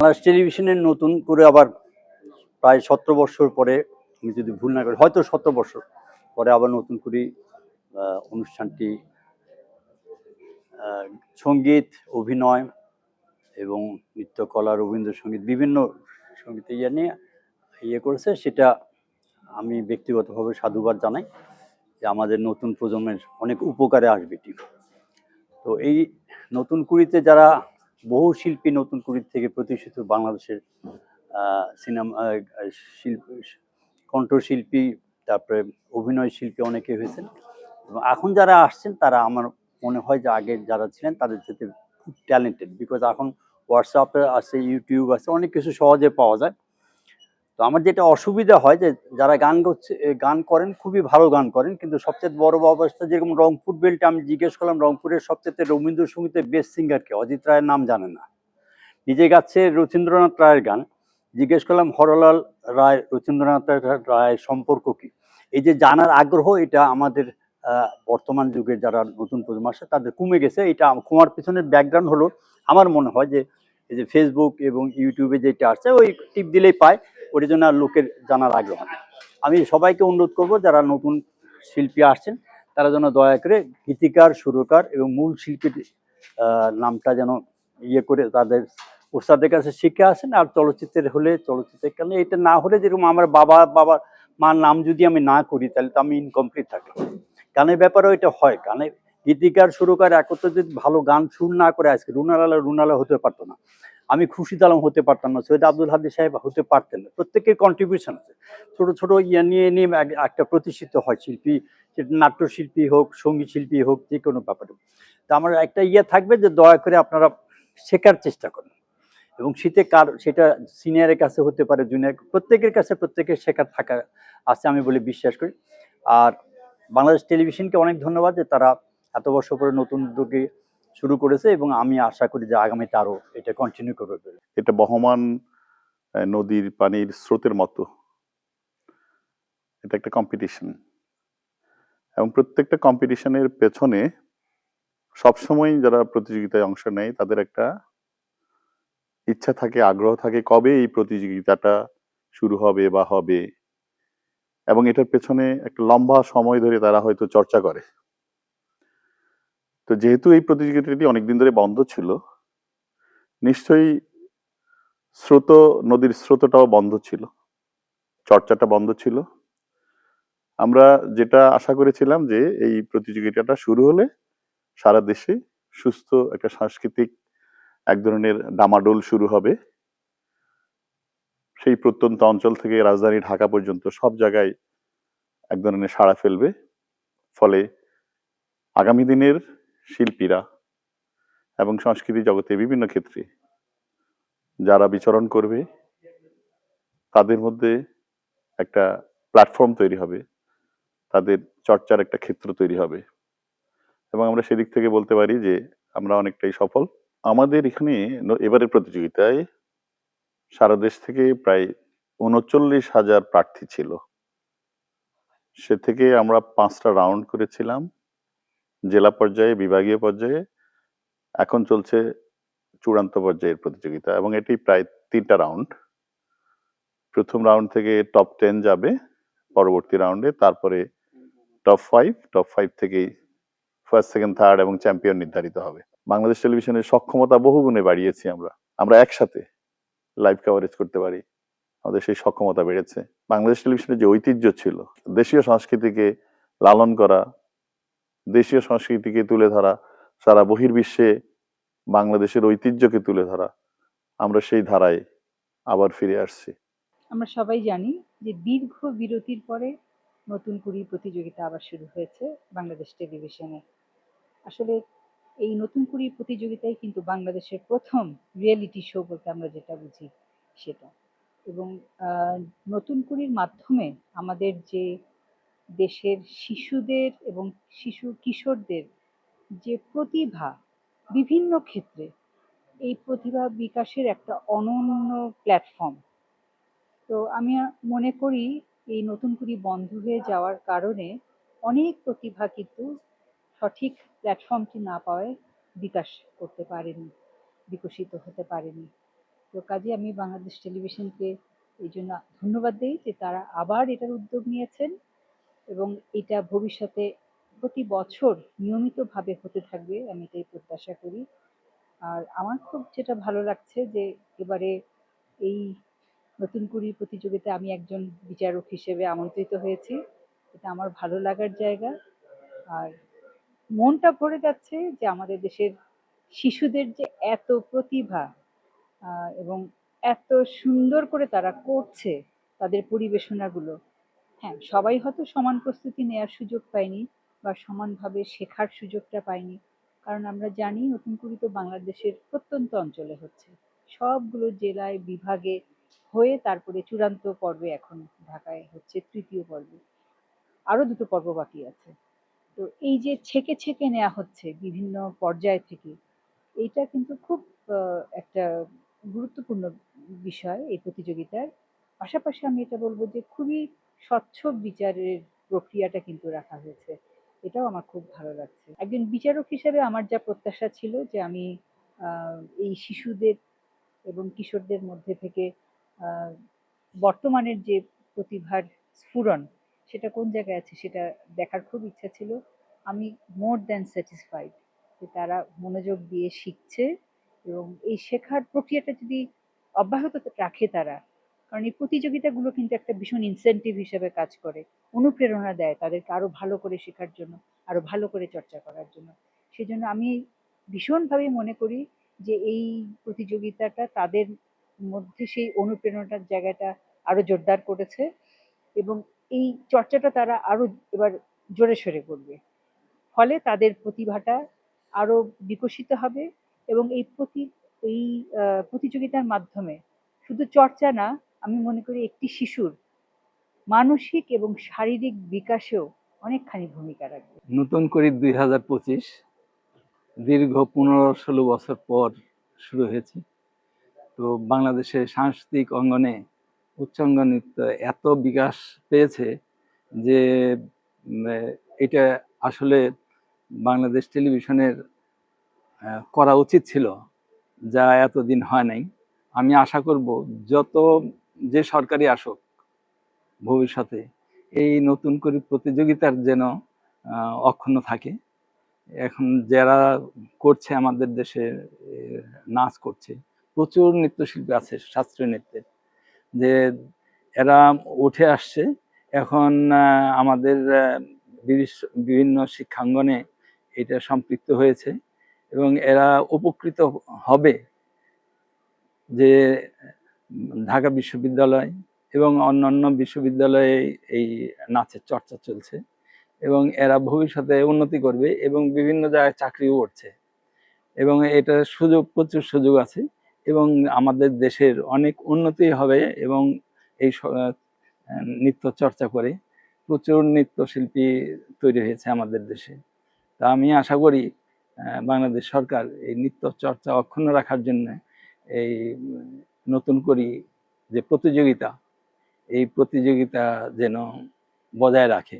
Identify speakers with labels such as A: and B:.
A: বাংলাদেশ টেলিভিশনের নতুন করে আবার প্রায় সতেরো বছর পরে, আমি যদি ভুল না করি, হয়তো সতেরো বছর পরে আবার নতুন করে অনুষ্ঠানটি সংগীত, অভিনয় এবং নৃত্যকলা, রবীন্দ্রসঙ্গীত, বিভিন্ন সংগীত ইয়ে নিয়ে ইয়ে করেছে। সেটা আমি ব্যক্তিগতভাবে সাধুবাদ জানাই যে আমাদের নতুন প্রজন্মের অনেক উপকারে আসবে এটি। তো এই নতুন কুড়িতে যারা বহু শিল্পী নতুন কুড়ি থেকে প্রতিষ্ঠিত বাংলাদেশের সিনেমা শিল্পী, কণ্ঠশিল্পী, তারপরে অভিনয় শিল্পী অনেকে হয়েছেন। এবং এখন যারা আসছেন, তারা আমার মনে হয় যে আগে যারা ছিলেন, তাদের সাথে খুব ট্যালেন্টেড বিকজ এখন হোয়াটসঅ্যাপে আছে ইউটিউব আছে, অনেক কিছু সহজে পাওয়া যায়। তো আমার যেটা অসুবিধা হয় যে যারা গান গান করেন, খুবই ভালো গান করেন, কিন্তু সবচেয়ে বড় অবস্থা যেরকম রংপুর বেল্টে আমি জিজ্ঞেস করলাম, রংপুরের সবচেয়ে রবীন্দ্রসঙ্গীতের বেস্ট সিঙ্গারকে অজিত রায়ের নাম জানে না। নিজে গাচ্ছে রথীন্দ্রনাথ রায়ের গান। জিজ্ঞেস করলাম, হরলাল রায়, রথীন্দ্রনাথ রায়ের সম্পর্ক কি? এই যে জানার আগ্রহ, এটা আমাদের বর্তমান যুগে যারা নতুন প্রজন্ম আসে তাদের কমে গেছে। এটা কমার পিছনের ব্যাকগ্রাউন্ড হলো। আমার মনে হয় যে, এই যে ফেসবুক এবং ইউটিউবে যেটা আসছে, ওই টিপ দিলেই পায়। আর লোকের জানার আগ্রহ। আমি সবাইকে অনুরোধ করব, যারা নতুন শিল্পী আসছেন, তারা যেন দয়া করে গীতিকার, সুরকার এবং মূল শিল্পীর নামটা যেন ইয়ে করে তাদের ওস্তাদের কাছে শিখে আসেন আর চলচ্চিত্রের হলে চলচ্চিত্রের কেন এটা না হলে যেরকম আমার বাবা বাবা, মার নাম যদি আমি না করি, তাহলে তো আমি ইনকমপ্লিট থাকি। গানের ব্যাপারেও এটা হয়। গানের গীতিকার, সুরকার একত্রে যদি ভালো গান সুর না করে, আজকে রুনালালা, রুনালা হতে পারতো না। আমি খুশিদ আলম হতে পারতাম না, সৈয়দ আব্দুল হাদি সাহেব হতে পারতেন না। প্রত্যেকের কন্ট্রিবিউশন আছে। ছোট ছোট ইয়ে নিয়ে নিয়ে এক- একটা প্রতিষ্ঠিত হয় শিল্পী নাট্যশিল্পী হোক, সংগীত শিল্পী হোক, যে কোনো ব্যাপারে। তা আমার একটা ইয়ে থাকবে যে দয়া করে আপনারা শেখার চেষ্টা করুন। এবং শীতে কার, সেটা সিনিয়রের কাছে হতে পারে জুনিয়র প্রত্যেকের কাছে প্রত্যেকের শেখার থাকা আছে আমি বলে বিশ্বাস করি। আর বাংলাদেশ টেলিভিশনকে অনেক ধন্যবাদ যে তারা এত বছর পরে নতুন উদ্যোগে শুরু করেছে এবং আমি আশা করি যে আগামীতে আরও এটা কন্টিনিউ করবে।
B: এটা বহমান নদীর পানির স্রোতের মতো। এটা একটা কম্পিটিশন এবং প্রত্যেকটা কম্পিটিশনের পেছনে সবসময় যারা প্রতিযোগিতায় অংশ নেয়, তাদের একটা ইচ্ছা থাকে, আগ্রহ থাকে, কবে এই প্রতিযোগিতাটা শুরু হবে বা হবে। এবং এটার পেছনে একটা লম্বা সময় ধরে তারা হয়তো চর্চা করে। তো যেহেতু এই প্রতিযোগিতাটি অনেকদিন ধরে বন্ধ ছিল, নিশ্চয়ই স্রোত, নদীর স্রোতটাও বন্ধ ছিল, চর্চাটা বন্ধ ছিল। আমরা যেটা আশা করেছিলাম যে এই প্রতিযোগিতাটা শুরু হলে সারা দেশে সুস্থ একটা সাংস্কৃতিক এক ধরনের ডামাডোল শুরু হবে। সেই প্রত্যন্ত অঞ্চল থেকে রাজধানী ঢাকা পর্যন্ত সব জায়গায় এক ধরনের সাড়া ফেলবে। ফলে আগামী দিনের শিল্পীরা এবং সংস্কৃতি জগতে বিভিন্ন ক্ষেত্রে যারা বিচরণ করবে, তাদের মধ্যে একটা প্ল্যাটফর্ম তৈরি হবে, তাদের চর্চার একটা ক্ষেত্র তৈরি হবে। এবং আমরা সেদিক থেকে বলতে পারি যে, আমরা অনেকটাই সফল। আমাদের এখানে এবারের প্রতিযোগিতায় সারা দেশ থেকে প্রায় উনচল্লিশ হাজার প্রার্থী ছিল। সে থেকে আমরা পাঁচটা রাউন্ড করেছিলাম। জেলা পর্যায়ে, বিভাগীয় পর্যায়ে, এখন চলছে চূড়ান্ত পর্যায়ের প্রতিযোগিতা এবং এটি প্রায় তিনটা রাউন্ড। প্রথম রাউন্ড থেকে টপ টেন যাবে, পরবর্তী রাউন্ডে তারপরে টপ ফাইভ টপ ফাইভ থেকেই ফার্স্ট সেকেন্ড থার্ড এবং চ্যাম্পিয়ন নির্ধারিত হবে। বাংলাদেশ টেলিভিশনের সক্ষমতা বহুগুণে বাড়িয়েছি আমরা। আমরা একসাথে লাইভ কভারেজ করতে পারি। আমাদের সেই সক্ষমতা বেড়েছে। বাংলাদেশ টেলিভিশনের যে ঐতিহ্য ছিল, দেশীয় সংস্কৃতিকে লালন করা দেশীয় সংস্কৃতিকে তুলে ধরা, সারা বহির্বিশ্বে বাংলাদেশের ঐতিহ্যকে তুলে ধরা, আমরা সেই ধারায় আবার ফিরে আসছি।
C: আমরা সবাই জানি যে দীর্ঘ বিরতির পরে নতুন কুড়ি প্রতিযোগিতা আবার শুরু হয়েছে বাংলাদেশ টেলিভিশনে। আসলে এই নতুন কুড়ি প্রতিযোগিতায় কিন্তু বাংলাদেশের প্রথম রিয়েলিটি শো বলতে আমরা যেটা বুঝি সেটা। এবং নতুন কুড়ির মাধ্যমে আমাদের যে দেশের শিশুদের এবং শিশু কিশোরদের যে প্রতিভা বিভিন্ন ক্ষেত্রে, এই প্রতিভা বিকাশের একটা অনন্য প্ল্যাটফর্ম তো আমি মনে করি, এই নতুন করে বন্ধ হয়ে যাওয়ার কারণে অনেক প্রতিভা কিন্তু সঠিক প্ল্যাটফর্মটি না পাওয়ায় বিকাশ করতে পারেনি, বিকশিত হতে পারেনি। তো কাজে আমি বাংলাদেশ টেলিভিশনকে এই জন্য ধন্যবাদ দিই যে তারা আবার এটার উদ্যোগ নিয়েছেন। এবং এটা ভবিষ্যতে প্রতি বছর নিয়মিতভাবে হতে থাকবে, আমি এটাই প্রত্যাশা করি। আর আমার খুব যেটা ভালো লাগছে যে এবারে এই নতুন কুড়ি প্রতিযোগিতা আমি একজন বিচারক হিসেবে আমন্ত্রিত হয়েছি। এটা আমার ভালো লাগার জায়গা। আর মনটা ভরে যাচ্ছে যে আমাদের দেশের শিশুদের যে এত প্রতিভা এবং এত সুন্দর করে তারা করছে তাদের পরিবেশনাগুলো হ্যাঁ সবাই হয়তো সমান প্রস্তুতি নেওয়ার সুযোগ পায়নি বা সমানভাবে শেখার সুযোগটা পায়নি। কারণ আমরা জানি নতুন কুড়ি তো বাংলাদেশের প্রত্যন্ত অঞ্চলে হচ্ছে। সবগুলো জেলায় বিভাগে হয়ে তারপরে চূড়ান্ত পর্বে এখন ঢাকায় হচ্ছে তৃতীয় পর্বে। আরও দুটো পর্ব বাকি আছে। তো এই যে ছেকে ছেকে নেওয়া হচ্ছে বিভিন্ন পর্যায় থেকে, এটা কিন্তু খুব একটা গুরুত্বপূর্ণ বিষয় এই প্রতিযোগিতার। পাশাপাশি আমি এটা বলব যে খুবই স্বচ্ছ বিচারের প্রক্রিয়াটা কিন্তু রাখা হয়েছে। এটাও আমার খুব ভালো লাগছে। একজন বিচারক হিসেবে আমার যা প্রত্যাশা ছিল যে আমি এই শিশুদের এবং কিশোরদের মধ্যে থেকে বর্তমানের যে প্রতিভার স্ফুরণ, সেটা কোন জায়গায় আছে সেটা দেখার খুব ইচ্ছা ছিল। আমি মোর দ্যান স্যাটিসফাইড যে তারা মনোযোগ দিয়ে শিখছে এবং এই শেখার প্রক্রিয়াটা যদি অব্যাহত রাখে তারা কারণ এই প্রতিযোগিতাগুলো কিন্তু একটা ভীষণ ইনসেন্টিভ হিসেবে কাজ করে, অনুপ্রেরণা দেয় তাদেরকে আরও ভালো করে শেখার জন্য, আরও ভালো করে চর্চা করার জন্য। সেজন্য আমি ভীষণভাবে মনে করি যে এই প্রতিযোগিতাটা তাদের মধ্যে সেই অনুপ্রেরণার জায়গাটা আরও জোরদার করেছে এবং এই চর্চাটা তারা আরও এবার জোরে সোরে করবে। ফলে তাদের প্রতিভাটা আরও বিকশিত হবে এবং এই প্রতি, এই প্রতিযোগিতার মাধ্যমে শুধু চর্চা না আমি মনে করি একটি শিশুর মানসিক এবং শারীরিক বিকাশেও অনেকখানি ভূমিকা রাখবে।
D: নতুন করে দুই হাজার পঁচিশ, দীর্ঘ পনেরো ষোলো বছর পর শুরু হয়েছে। তো বাংলাদেশের সাংস্কৃতিক অঙ্গনে উচ্চাঙ্গ নৃত্য এত বিকাশ পেয়েছে যে এটা আসলে বাংলাদেশ টেলিভিশনের করা উচিত ছিল, যা এতদিন হয় নাই। আমি আশা করব যত যে সরকারি আসুক, ভবিষ্যতে এই নতুন করে প্রতিযোগিতার যেন অক্ষুণ্ণ থাকে। এখন যারা করছে আমাদের দেশে নাচ করছে, প্রচুর নৃত্যশিল্পী আছে, শাস্ত্রীয় নৃত্যের। যে এরা উঠে আসছে, এখন আমাদের বিভিন্ন শিক্ষাঙ্গনে এটা সম্পৃক্ত হয়েছে এবং এরা উপকৃত হবে যে ঢাকা বিশ্ববিদ্যালয় এবং অন্যান্য বিশ্ববিদ্যালয়ে এই নাচের চর্চা চলছে এবং এরা ভবিষ্যতে উন্নতি করবে এবং বিভিন্ন জায়গায় চাকরিও করছে। এবং এটার সুযোগ, প্রচুর সুযোগ আছে এবং আমাদের দেশের অনেক উন্নতি হবে এবং এই নৃত্য চর্চা করে প্রচুর নৃত্যশিল্পী তৈরি হয়েছে আমাদের দেশে। তা আমি আশা করি বাংলাদেশ সরকার এই নৃত্য চর্চা অক্ষুণ্ণ রাখার জন্য এই নতুন করি যে প্রতিযোগিতা এই প্রতিযোগিতা যেন বজায় রাখে।